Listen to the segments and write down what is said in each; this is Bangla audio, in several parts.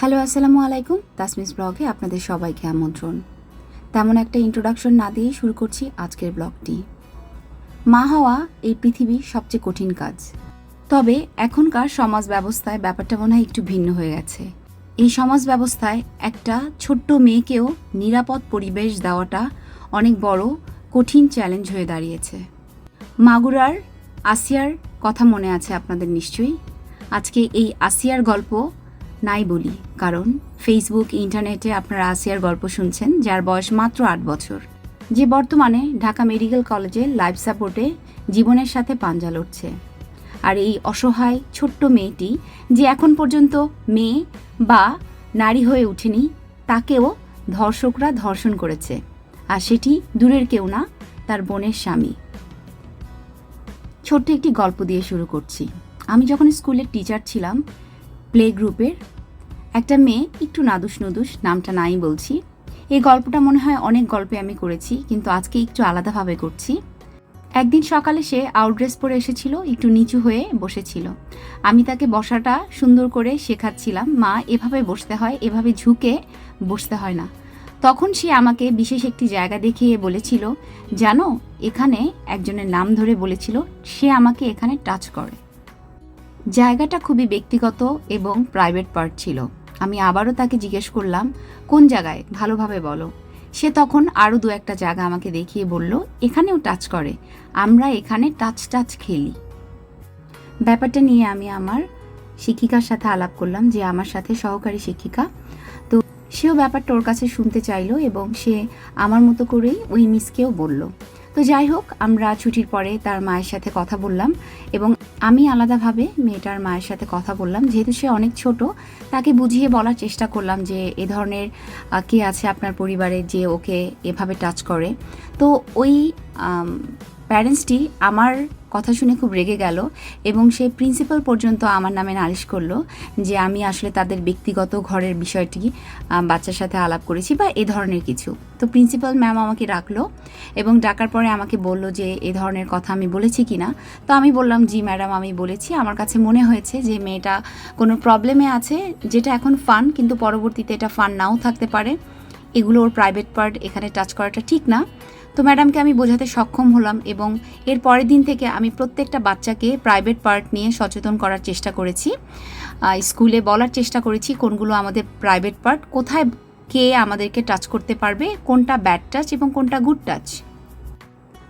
হ্যালো, আসসালামু আলাইকুম। তাসমিস ব্লগে আপনাদের সবাইকে আমন্ত্রণ। তেমন একটা ইন্ট্রোডাকশন না দিয়ে শুরু করছি আজকের ব্লগটি। মা হওয়া এই পৃথিবীর সবচেয়ে কঠিন কাজ। তবে এখনকার সমাজ ব্যবস্থায় ব্যাপারটা মনে হয় একটু ভিন্ন হয়ে গেছে। এই সমাজ ব্যবস্থায় একটা ছোট্ট মেয়েকেও নিরাপদ পরিবেশ দেওয়াটা অনেক বড় কঠিন চ্যালেঞ্জ হয়ে দাঁড়িয়েছে। মাগুরার আসিয়ার কথা মনে আছে আপনাদের নিশ্চয়ই? আজকে এই আসিয়ার গল্প নাই বলি। কারণ ফেসবুক ইন্টারনেটে আপনারা আসিয়ার গল্প শুনছেন, যার বয়স মাত্র আট বছর। যে বর্তমানে ঢাকা মেডিকেল কলেজে লাইফ সাপোর্টে জীবনের সাথে পাঞ্জা লড়ছে। আর এই অসহায় ছোট্ট মেয়েটি যে এখন পর্যন্ত মেয়ে বা নারী হয়ে ওঠেনি তাকেও ধর্ষকরা ধর্ষণ করেছে। আর সেটি দূরের কেউ না, তার বোনের স্বামী। ছোট্ট একটি গল্প দিয়ে শুরু করছি। আমি যখন স্কুলের টিচার ছিলাম প্লে গ্রুপের একটা মেয়ে, একটু নাদুস নুদুস, নামটা নাই বলছি। এই গল্পটা মনে হয় অনেক গল্পে আমি করেছি, কিন্তু আজকে একটু আলাদাভাবে করছি। একদিন সকালে সে আউটড্রেস পরে এসেছিল, একটু নিচু হয়ে বসেছিল। আমি তাকে বসাটা সুন্দর করে শেখাচ্ছিলাম, মা, এভাবে বসতে হয়, এভাবে ঝুঁকে বসতে হয় না। তখন সে আমাকে বিশেষ একটি জায়গা দেখিয়ে বলেছিল, জানো, এখানে একজনের নাম ধরে বলেছিল, সে আমাকে এখানে টাচ করে। জায়গাটা খুবই ব্যক্তিগত এবং প্রাইভেট পার্ট ছিল। আমি আবারও তাকে জিজ্ঞেস করলাম, কোন জায়গায়? ভালোভাবে বলো। সে তখন আরও দু একটা জায়গা আমাকে দেখিয়ে বলল, এখানেও টাচ করে। আমরা এখানে টাচ টাচ খেলি। ব্যাপারটা নিয়ে আমি আমার শিক্ষিকার সাথে আলাপ করলাম, যে আমার সাথে সহকারী শিক্ষিকা। তো সেও ব্যাপারটা ওর কাছে শুনতে চাইলো এবং সে আমার মতো করেই ওই মিসকেও বলল। তো যাই হোক, আমরা ছুটির পরে তার মায়ের সাথে কথা বললাম এবং আমি আলাদাভাবে মেয়েটার মায়ের সাথে কথা বললাম। যেহেতু সে অনেক ছোট, তাকে বুঝিয়ে বলার চেষ্টা করলাম যে এ ধরনের কে আছে আপনার পরিবারে যে ওকে এভাবে টাচ করে। তো ওই প্যারেন্টসটি আমার কথা শুনে খুব রেগে গেল এবং সে প্রিন্সিপাল পর্যন্ত আমার নামে নালিশ করল যে আমি আসলে তাদের ব্যক্তিগত ঘরের বিষয়টি বাচ্চার সাথে আলাপ করেছি বা এ ধরনের কিছু। তো প্রিন্সিপাল ম্যাম আমাকে ডাকলো এবং ডাকার পরে আমাকে বলল যে এ ধরনের কথা আমি বলেছি কি না তো আমি বললাম, জি ম্যাডাম আমি বলেছি। আমার কাছে মনে হয়েছে যে মেয়েটা কোনো প্রবলেমে আছে, যেটা এখন ফান কিন্তু পরবর্তীতে এটা ফান নাও থাকতে পারে। এগুলো ওর প্রাইভেট পার্ট এখানে টাচ করাটা ঠিক না। তো ম্যাডামকে আমি বোঝাতে সক্ষম হলাম এবং এর পরের দিন থেকে আমি প্রত্যেকটা বাচ্চাকে প্রাইভেট পার্ট নিয়ে সচেতন করার চেষ্টা করেছি। স্কুলে বলার চেষ্টা করেছি কোনগুলো আমাদের প্রাইভেট পার্ট কোথায় কে আমাদেরকে টাচ করতে পারবে, কোনটা ব্যাড টাচ এবং কোনটা গুড টাচ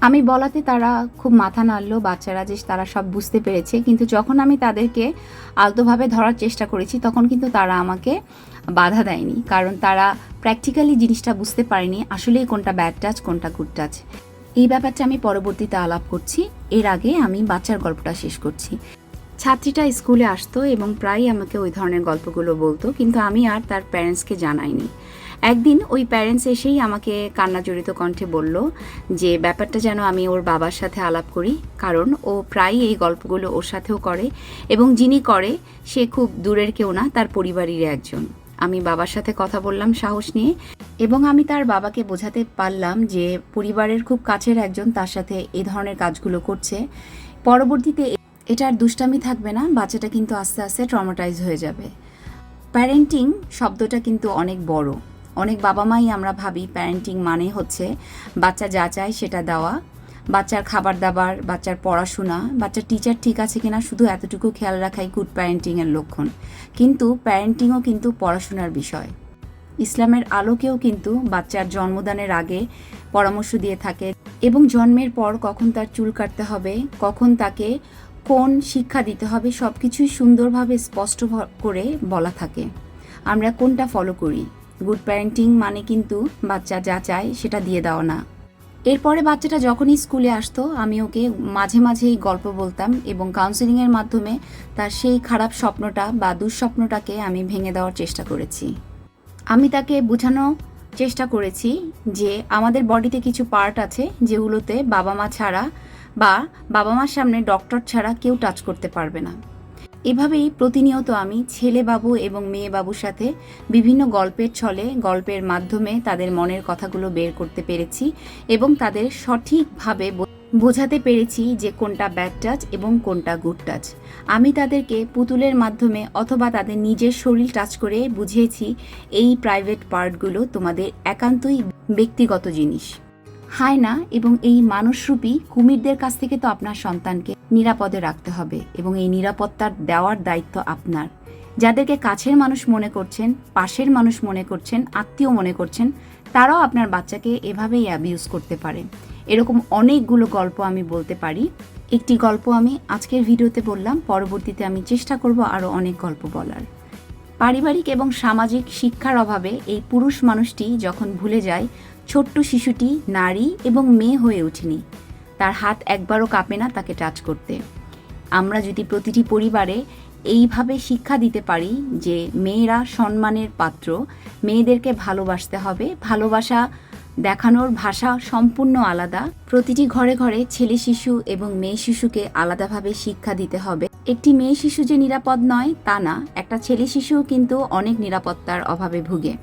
আমি বলাতে তারা খুব মাথা নাড়লো, বাচ্চারা যে তারা সব বুঝতে পেরেছে। কিন্তু যখন আমি তাদেরকে আলতোভাবে ধরার চেষ্টা করেছি, তখন কিন্তু তারা আমাকে বাধা দেয়নি। কারণ তারা প্র্যাকটিক্যালি জিনিসটা বুঝতে পারেনি, আসলেই কোনটা ব্যাড টাচ কোনটা গুড টাচ এই ব্যাপারটা আমি পরবর্তীতে আলাপ করছি। এর আগে আমি বাচ্চার গল্পটা শেষ করছি। ছাত্রীটা স্কুলে আসতো এবং প্রায়ই আমাকে ওই ধরনের গল্পগুলো বলতো, কিন্তু আমি আর তার প্যারেন্টসকে জানাইনি। একদিন ওই প্যারেন্টস এসেই আমাকে কান্নাজড়িত কণ্ঠে বলল যে, ব্যাপারটা যেন আমি ওর বাবার সাথে আলাপ করি। কারণ ও প্রায়ই এই গল্পগুলো ওর সাথেও করে এবং যিনি করে, সে খুব দূরের কেউ না, তার পরিবারের একজন। আমি বাবার সাথে কথা বললাম সাহস নিয়ে এবং আমি তার বাবাকে বোঝাতে পারলাম যে, পরিবারের খুব কাছের একজন তার সাথে এই ধরনের কাজগুলো করছে। পরবর্তীতে এটার দুষ্টামি থাকবে না, বাচ্চাটা কিন্তু আস্তে আস্তে ট্রমাটাইজ হয়ে যাবে। প্যারেন্টিং শব্দটা কিন্তু অনেক বড়। অনেক বাবা মাই আমরা ভাবি প্যারেন্টিং মানে হচ্ছে বাচ্চা যা চায় সেটা দেওয়া, বাচ্চার খাবার দাবার, বাচ্চার পড়াশোনা, বাচ্চার টিচার ঠিক আছে কিনা শুধু এতটুকু খেয়াল রাখাই গুড প্যারেন্টিংয়ের লক্ষণ। কিন্তু প্যারেন্টিংও কিন্তু পড়াশোনার বিষয়। ইসলামের আলোকেও কিন্তু বাচ্চার জন্মদানের আগে পরামর্শ দিয়ে থাকে এবং জন্মের পর কখন তার চুল কাটতে হবে, কখন তাকে কোন শিক্ষা দিতে হবে সব কিছুই সুন্দরভাবে স্পষ্ট করে বলা থাকে। আমরা কোনটা ফলো করি? গুড প্যারেন্টিং মানে কিন্তু বাচ্চা যা চায় সেটা দিয়ে দাও না। এরপরে বাচ্চাটা যখনই স্কুলে আসতো, আমি ওকে মাঝে মাঝেই গল্প বলতাম এবং কাউন্সেলিংয়ের মাধ্যমে তার সেই খারাপ স্বপ্নটা বা দুঃস্বপ্নটাকে আমি ভেঙে দেওয়ার চেষ্টা করেছি। আমি তাকে বোঝানো চেষ্টা করেছি যে আমাদের বডিতে কিছু পার্ট আছে যেগুলোতে বাবা মা ছাড়া বা বাবা মার সামনে ডক্টর ছাড়া কেউ টাচ করতে পারবে না। এভাবেই প্রতিনিয়ত আমি ছেলে বাবু এবং মেয়ে বাবুর সাথে বিভিন্ন গল্পের ছলে, গল্পের মাধ্যমে তাদের মনের কথাগুলো বের করতে পেরেছি এবং তাদের সঠিকভাবে বোঝাতে পেরেছি যে কোনটা ব্যাড টাচ এবং কোনটা গুড টাচ আমি তাদেরকে পুতুলের মাধ্যমে অথবা তাদের নিজের শরীর টাচ করে বুঝিয়েছি, এই প্রাইভেট পার্টগুলো তোমাদের একান্তই ব্যক্তিগত জিনিস। হায়না এবং এই মানুষরূপী কুমিরদের কাছ থেকে তো আপনার সন্তানকে নিরাপদে রাখতে হবে, এবং এই নিরাপত্তার দেওয়ার দায়িত্ব আপনার। যাদেরকে কাছের মানুষ মনে করছেন, পাশের মানুষ মনে করছেন, আত্মীয় মনে করছেন, তারাও আপনার বাচ্চাকে এভাবেই অ্যাবিউজ করতে পারে। এরকম অনেকগুলো গল্প আমি বলতে পারি। একটি গল্প আমি আজকের ভিডিওতে বললাম, পরবর্তীতে আমি চেষ্টা করব আরও অনেক গল্প বলার। পারিবারিক এবং সামাজিক শিক্ষার অভাবে এই পুরুষ মানুষটি যখন ভুলে যায় ছোট্ট শিশুটি নারী এবং মেয়ে হয়ে ওঠেনি। তার হাত একবারও কাঁপে না তাকে টাচ করতে। আমরা যদি প্রতিটি পরিবারে এইভাবে শিক্ষা দিতে পারি যে মেয়েরা সম্মানের পাত্র, মেয়েদেরকে ভালোবাসতে হবে, ভালোবাসা দেখানোর ভাষা সম্পূর্ণ আলাদা, প্রতিটি ঘরে ঘরে ছেলে শিশু এবং মেয়ে শিশুকে আলাদাভাবে শিক্ষা দিতে হবে। একটি মেয়ে শিশু যে নিরাপদ নয় তা না, একটা ছেলে শিশুও কিন্তু অনেক নিরাপত্তার অভাবে ভুগে।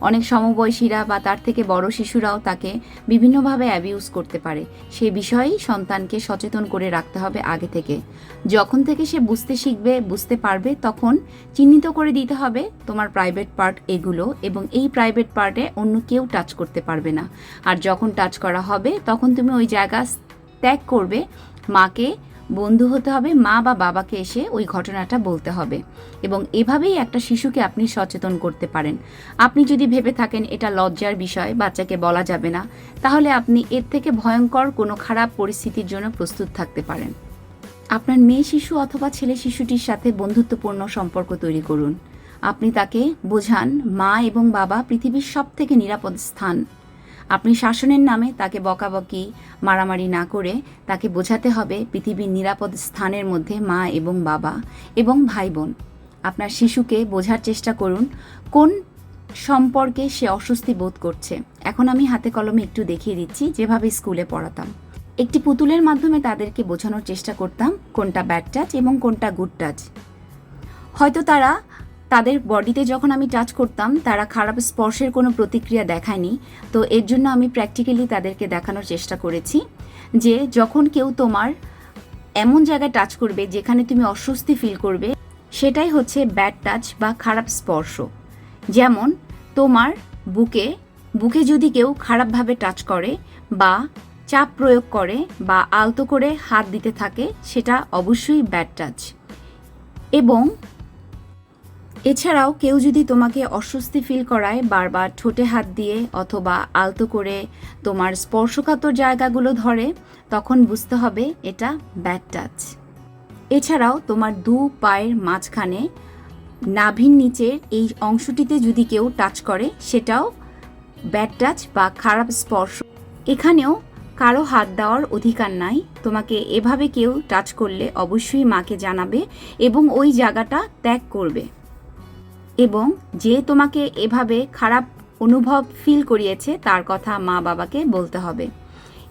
অনেক সমবয়সীরা বা তার থেকে বড় শিশুরাও তাকে বিভিন্নভাবে অ্যাবিউজ করতে পারে। সে বিষয়েই সন্তানকে সচেতন করে রাখতে হবে আগে থেকে। যখন থেকে সে বুঝতে শিখবে, বুঝতে পারবে, তখন চিহ্নিত করে দিতে হবে তোমার প্রাইভেট পার্ট এগুলো এবং এই প্রাইভেট পার্টে অন্য কেউ টাচ করতে পারবে না। আর যখন টাচ করা হবে, তখন তুমি ওই জায়গা ত্যাগ করবে মাকে বন্ধু হতে হবে, মা বা বাবাকে এসে ওই ঘটনাটা বলতে হবে। এবং এভাবেই একটা শিশুকে আপনি সচেতন করতে পারেন। আপনি যদি ভেবে থাকেন এটা লজ্জার বিষয়, বাচ্চাকে বলা যাবে না, তাহলে আপনি এর থেকে ভয়ঙ্কর কোনো খারাপ পরিস্থিতির জন্য প্রস্তুত থাকতে পারেন। আপনার মেয়ে শিশু অথবা ছেলে শিশুটির সাথে বন্ধুত্বপূর্ণ সম্পর্ক তৈরি করুন। আপনি তাকে বোঝান, মা এবং বাবা পৃথিবীর সব থেকে নিরাপদ স্থান। আপনি শাসনের নামে তাকে বকাবকি, মারামারি না করে তাকে বোঝাতে হবে পৃথিবীর নিরাপদ স্থানের মধ্যে মা এবং বাবা এবং ভাই বোন আপনার শিশুকে বোঝার চেষ্টা করুন, কোন সম্পর্কে সে অস্বস্তি বোধ করছে। এখন আমি হাতে কলমে একটু দেখিয়ে দিচ্ছি যেভাবে স্কুলে পড়াতাম। একটি পুতুলের মাধ্যমে তাদেরকে বোঝানোর চেষ্টা করতাম কোনটা ব্যাড টাচ এবং কোনটা গুড টাচ হয়তো তারা তাদের বডিতে যখন আমি টাচ করতাম, তারা খারাপ স্পর্শের কোনো প্রতিক্রিয়া দেখায়নি। তো এর জন্য আমি প্র্যাকটিক্যালি তাদেরকে দেখানোর চেষ্টা করেছি যে যখন কেউ তোমার এমন জায়গায় টাচ করবে যেখানে তুমি অস্বস্তি ফিল করবে, সেটাই হচ্ছে ব্যাড টাচ বা খারাপ স্পর্শ। যেমন তোমার বুকে বুকে যদি কেউ খারাপভাবে টাচ করে বা চাপ প্রয়োগ করে বা আলতো করে হাত দিতে থাকে, সেটা অবশ্যই ব্যাড টাচ এবং এছাড়াও কেউ যদি তোমাকে অস্বস্তি ফিল করায়, বারবার ঠোঁটে হাত দিয়ে অথবা আলতো করে তোমার স্পর্শকাতর জায়গাগুলো ধরে, তখন বুঝতে হবে এটা ব্যাড টাচ এছাড়াও তোমার দু পায়ের মাঝখানে নাভির নিচের এই অংশটিতে যদি কেউ টাচ করে, সেটাও ব্যাড টাচ বা খারাপ স্পর্শ। এখানেও কারও হাত দেওয়ার অধিকার নাই। তোমাকে এভাবে কেউ টাচ করলে অবশ্যই মাকে জানাবে এবং ওই জায়গাটা ত্যাগ করবে। এবং যে তোমাকে এভাবে খারাপ অনুভব ফিল করিয়েছে, তার কথা মা বাবাকে বলতে হবে।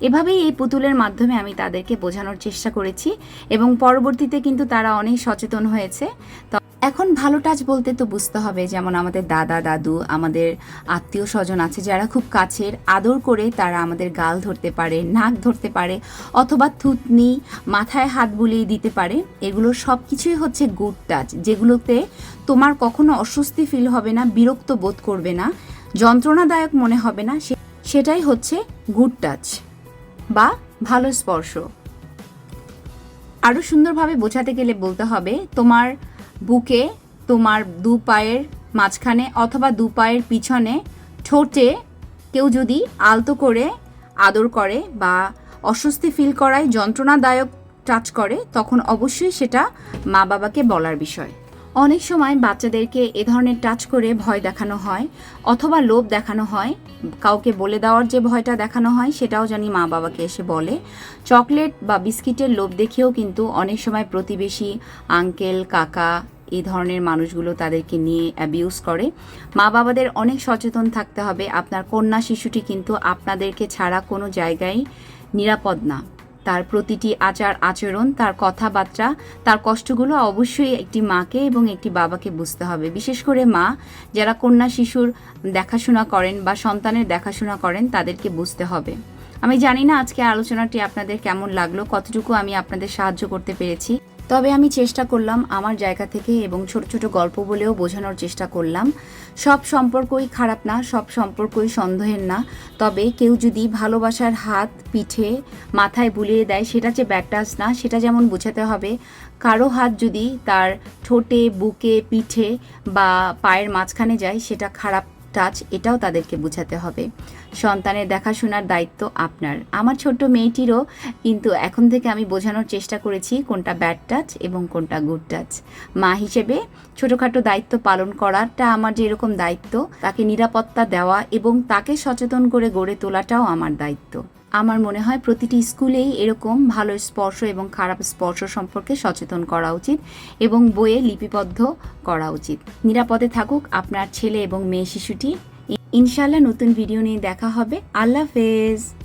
এভাবেই এই পুতুলের মাধ্যমে আমি তাদেরকে বোঝানোর চেষ্টা করেছি এবং পরবর্তীতে কিন্তু তারা অনেক সচেতন হয়েছে। তো এখন ভালো টাচ বলতে তো বুঝতে হবে, যেমন আমাদের দাদা, দাদু, আমাদের আত্মীয় স্বজন আছে যারা খুব কাছের, আদর করে তারা আমাদের গাল ধরতে পারে, নাক ধরতে পারে, অথবা থুতনি, মাথায় হাত বুলিয়ে দিতে পারে, এগুলো সব কিছুই হচ্ছে গুড টাচ যেগুলোতে তোমার কখনো অস্বস্তি ফিল হবে না, বিরক্ত বোধ করবে না, যন্ত্রণাদায়ক মনে হবে না সেটাই হচ্ছে গুড টাচ বা ভালো স্পর্শ। আরও সুন্দরভাবে বোঝাতে গেলে বলতে হবে, তোমার বুকে তোমার দু পায়ের মাঝখানে অথবা দু পায়ের পিছনে ঠোঁটে কেউ যদি আলতো করে আদর করে বা অস্বস্তি ফিল করায় যন্ত্রণাদায়ক টাচ করে, তখন অবশ্যই সেটা মা বাবাকে বলার বিষয়। অনেক সময় বাচ্চাদেরকে এ ধরনের টাচ করে ভয় দেখানো হয় অথবা লোভ দেখানো হয়। কাউকে বলে দেওয়ার যে ভয়টা দেখানো হয় সেটাও জানি মা বাবাকে এসে বলে। চকলেট বা বিস্কিটের লোভ দেখেও কিন্তু অনেক সময় প্রতিবেশী, আঙ্কেল, কাকা এই ধরনের মানুষগুলো তাদেরকে নিয়ে অ্যাবিউজ করে। মা বাবাদের অনেক সচেতন থাকতে হবে। আপনার কন্যা শিশুটি কিন্তু আপনাদেরকে ছাড়া কোনো জায়গায় নিরাপদ না। তার প্রতিটি আচার আচরণ, তার কথাবার্তা, তার কষ্টগুলো অবশ্যই একটি মাকে এবং একটি বাবাকে বুঝতে হবে। বিশেষ করে মা, যারা কন্যা শিশুর দেখাশোনা করেন বা সন্তানের দেখাশোনা করেন, তাদেরকে বুঝতে হবে। আমি জানি না আজকে আলোচনাটি আপনাদের কেমন লাগল, কতটুকু আমি আপনাদের সাহায্য করতে পেরেছি। তবে আমি চেষ্টা করলাম আমার জায়গা থেকে এবং ছোট ছোট গল্প বলেও বোঝানোর চেষ্টা করলাম। সব সম্পর্কই খারাপ না, সব সম্পর্কই সন্দেহের না। তবে কেউ যদি ভালোবাসার হাত, পিঠে, মাথায় বুলিয়ে দেয়, সেটা যে ব্যাড টাচ না, সেটা যেমন বোঝাতে হবে। কারও হাত যদি তার ঠোঁটে, বুকে, পিঠে বা পায়ের মাঝখানে যায়, সেটা খারাপ টাচ এটাও তাদেরকে বোঝাতে হবে। সন্তানের দেখাশোনার দায়িত্ব আপনার। আমার ছোট্ট মেয়েটিরও কিন্তু এখন থেকে আমি বোঝানোর চেষ্টা করেছি কোনটা ব্যাড টাচ এবং কোনটা গুড টাচ মা হিসেবে ছোটোখাটো দায়িত্ব পালন করাটা আমার যে এরকম দায়িত্ব, তাকে নিরাপত্তা দেওয়া এবং তাকে সচেতন করে গড়ে তোলাটাও আমার দায়িত্ব। আমার মনে হয় প্রতিটি স্কুলেই এরকম ভালো স্পর্শ এবং খারাপ স্পর্শ সম্পর্কে সচেতন করা উচিত এবং বইয়ে লিপিবদ্ধ করা উচিত। নিরাপদে থাকুক আপনার ছেলে এবং মেয়ে শিশুটি। ইনশাল্লাহ নতুন ভিডিও নিয়ে দেখা হবে। আল্লাহ হাফেজ।